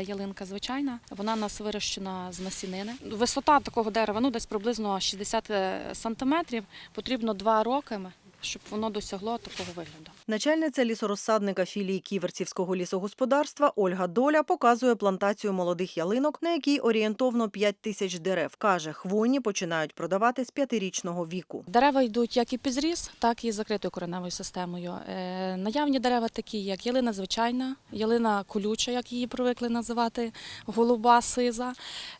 Ялинка звичайна, вона нас вирощена з насінини. Висота такого дерева ну десь приблизно 60 сантиметрів. Потрібно два роки, щоб воно досягло такого вигляду. Начальниця лісорозсадника філії Ківерцівського лісогосподарства Ольга Доля показує плантацію молодих ялинок, на якій орієнтовно 5 тисяч дерев. Каже, хвойні починають продавати з п'ятирічного віку. Дерева йдуть як і під зріз, так і з закритою кореневою системою. Е, Наявні дерева такі, як ялина звичайна, ялина колюча, як її привикли називати, голуба сиза,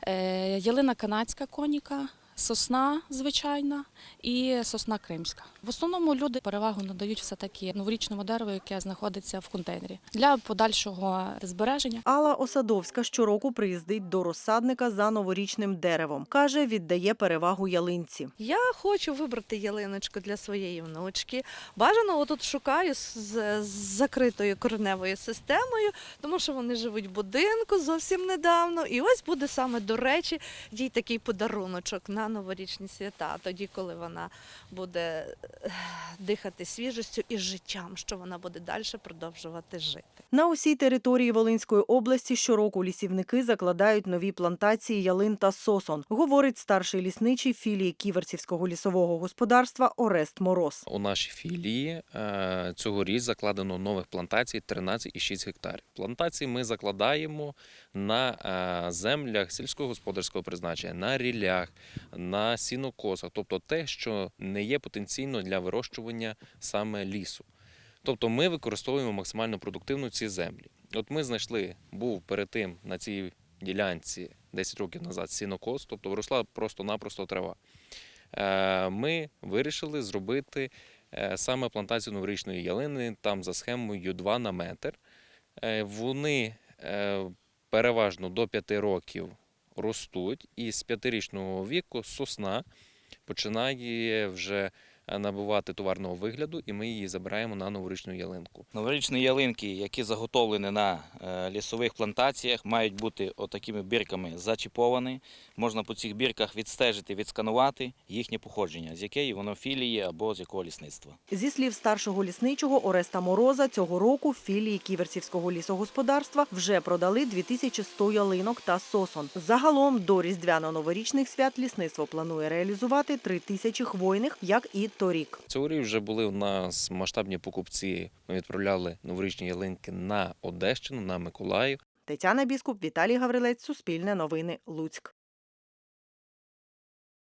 е, ялина канадська коніка. Сосна звичайна і сосна кримська. В основному люди перевагу надають все таки новорічному дереву, яке знаходиться в контейнері для подальшого збереження. Алла Осадовська щороку приїздить до розсадника за новорічним деревом. Каже, віддає перевагу ялинці. Я хочу вибрати ялиночку для своєї внучки. Бажано отут шукаю з, з закритою кореневою системою, тому що вони живуть в будинку зовсім недавно. І ось буде саме до речі, їй такий подаруночок на новорічні свята, тоді, коли вона буде дихати свіжістю і життям, що вона буде далі продовжувати жити. На усій території Волинської області щороку лісівники закладають нові плантації ялин та сосон, говорить старший лісничий філії Ківерцівського лісового господарства Орест Мороз. У нашій філії е, цьогоріч закладено нових плантацій 13,6 гектарів. Плантації ми закладаємо на е, землях сільськогосподарського призначення, на рілях, на сінокосах, тобто те, що не є потенційно для вирощування саме лісу. Тобто ми використовуємо максимально продуктивно ці землі. От ми знайшли, був перед тим на цій ділянці 10 років назад сінокос, тобто виросла просто-напросто трава. Е, Ми вирішили зробити е, саме плантацію новорічної ялини там за схемою 2 на метр. Е, Вони переважно до 5 років ростуть, і з 5-річного віку сосна починає вже е, набувати товарного вигляду, і ми її забираємо на новорічну ялинку. Новорічні ялинки, які заготовлені на лісових плантаціях, мають бути отакими бірками зачіповані. Можна по цих бірках відстежити, відсканувати їхнє походження, з якої воно філії або з якого лісництва. Зі слів старшого лісничого Ореста Мороза, цього року в філії Ківерцівського лісогосподарства вже продали 2100 ялинок та сосон. Загалом до різдвяно-новорічних свят лісництво планує реалізувати 3000 хвойних, як і торік. Цьогоріч вже були у нас масштабні покупці. Ми відправляли новорічні ялинки на Одещину, на Миколаїв. Тетяна Біскуп, Віталій Гаврилець, Суспільне новини, Луцьк.